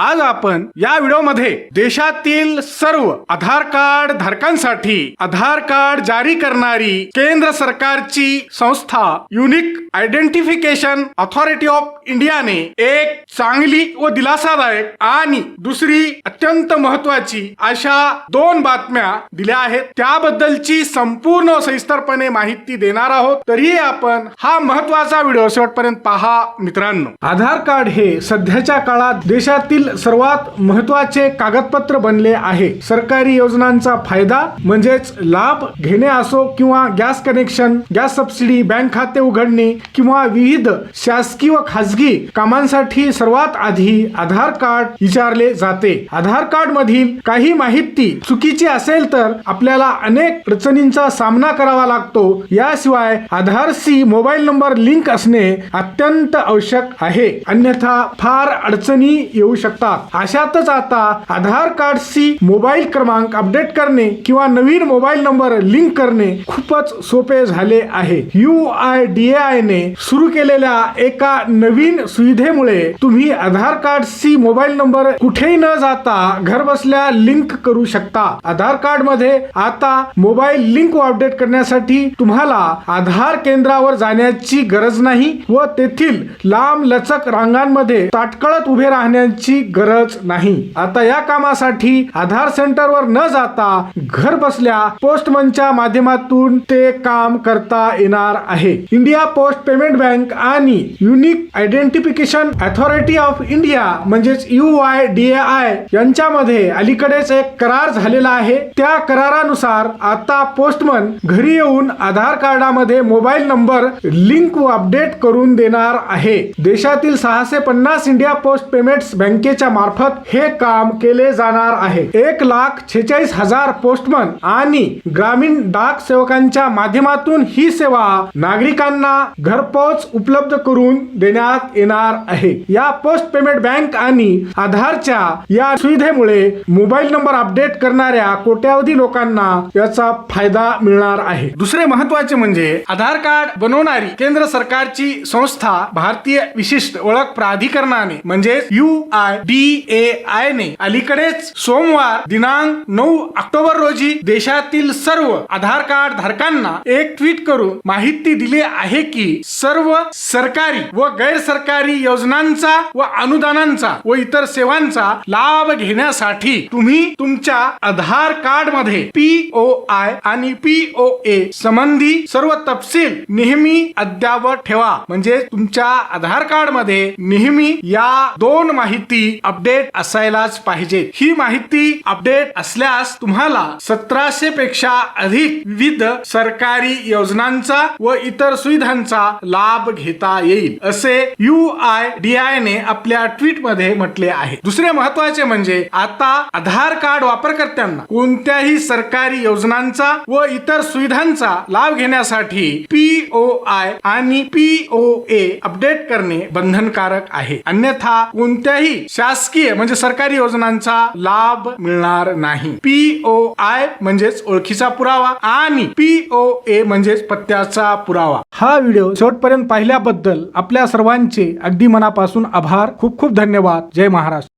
आज आपण या व्हिडिओमध्ये देशातील सर्व आधार कार्ड धारकांसाठी आधार कार्ड जारी करणारी केंद्र सरकारची संस्था युनिक आयडेंटिफिकेशन ऑथॉरिटी ऑफ इंडियाने एक चांगली व दिलासादायक आणि दुसरी अत्यंत महत्वाची अशा दोन बातम्या दिल्या आहेत. त्याबद्दलची संपूर्ण सविस्तरपणे माहिती देणार आहोत. तरीही आपण हा महत्त्वाचा व्हिडिओ शेवटपर्यंत पहा मित्रांनो. आधार कार्ड हे सध्याच्या काळात देशातील सर्वात महत्त्वाचे कागदपत्र बनले आहे. सरकारी योजनांचा फायदा म्हणजेच लाभ घेणे असो किंवा gas connection gas subsidy bank खाते उघडणे किंवा विविध शासकीय व खासगी कामांसाठी सर्वात आधी आधार कार्ड विचारले जाते. आधार कार्ड मधील काही माहिती चुकीची असेल तर आपल्याला अनेक अडचणींचा सामना करावा लागतो. याशिवाय आधारशी मोबाईल नंबर लिंक असणे अत्यंत आवश्यक आहे. अन्यथा फार अडचणी येऊ शकतात. अशातच आता आधार कार्डशी मोबाईल क्रमांक अपडेट करणे किंवा नवीन मोबाईल नंबर लिंक करणे खूपच सोपे झाले आहे. यू आय डी आय ने सुरू केलेल्या एका नवीन सुविधेमुळे तुम्ही आधार कार्डशी मोबाईल नंबर कुठेही न जाता घर बसल्या लिंक करू शकता. आधार कार्डमध्ये आता मोबाईल लिंक अपडेट करण्यासाठी तुम्हाला आधार केंद्रावर जाण्याची गरज नाही व तेथील लांब लचक रांगांमध्ये ताटकळत उभे राहण्याची गरज नाही. आता या कामासाठी आधार सेंटरवर न जाता घर बसल्या पोस्टमनच्या माध्यमातून ते काम करता येणार आहे. इंडिया पोस्ट पेमेंट बँक आणि unique identification authority of India म्हणजेच यू आय डी आय यांच्यामध्ये अलीकडेच एक करार झालेला आहे. त्या करारानुसार आता पोस्टमन घरी येऊन आधार कार्डामध्ये मोबाईल नंबर लिंक व अपडेट करून देणार आहे. देशातील सहाशे पन्नास इंडिया पोस्ट पेमेंट्स बँके बँकेच्या मार्फत हे काम केले जाणार आहे. एक लाख छेचाळीस हजार पोस्टमन आणि ग्रामीण डाक सेवकांच्या माध्यमातून ही सेवा नागरिकांना घरपोच उपलब्ध करून देण्यात येणार आहे. या पोस्ट पेमेंट बँक आणि आधारच्या या सुविधेमुळे मोबाईल नंबर अपडेट करणाऱ्या कोट्यावधी लोकांना याचा फायदा मिळणार आहे. दुसरे महत्त्वाचे म्हणजे आधार कार्ड बनवणारी केंद्र सरकारची संस्था भारतीय विशिष्ट ओळख प्राधिकरणाने म्हणजे U I D A I ने अलीकडेच सोमवार दिनांक नऊ ऑक्टोबर रोजी देशातील सर्व आधार कार्ड धारकांना एक ट्विट करून माहिती दिली आहे की सर्व सरकारी व गैर सरकारी योजनांचा व अनुदानांचा व इतर सेवांचा लाभ घेण्यासाठी तुम्ही तुमच्या आधार कार्डमध्ये पी ओ आय आणि पी ओ ए संबंधी सर्व तपशील नेहमी अद्यावत ठेवा. म्हणजे तुमच्या आधार कार्डमध्ये नेहमी या दोन माहिती अपडेट असायलाच पाहिजे. ही माहिती अपडेट असल्यास तुम्हाला सतराशे पेक्षा अधिक विविध सरकारी योजनांचा व इतर सुविधांचा लाभ घेता येईल असे यू आय डी आय ने आपल्या ट्विटमध्ये म्हटले आहे. दुसरे महत्त्वाचे म्हणजे आता आधार कार्ड वापरकर्त्यांना कोणत्याही सरकारी योजनांचा व इतर सुविधांचा लाभ घेण्यासाठी पी ओ आय आणि पी ओ ए अपडेट करणे बंधनकारक आहे. अन्यथा कोणत्याही शासकीय म्हणजे सरकारी योजनांचा लाभ मिळणार नाही. पी ओ आय म्हणजेच ओळखीचा पुरावा आणि पी ओ ए म्हणजेच पत्त्याचा पुरावा. हा व्हिडिओ शेवटपर्यंत पाहिल्याबद्दल आपल्या सर्वांचे अगदी मनापासून आभार. खूप खूप धन्यवाद. जय महाराष्ट्र.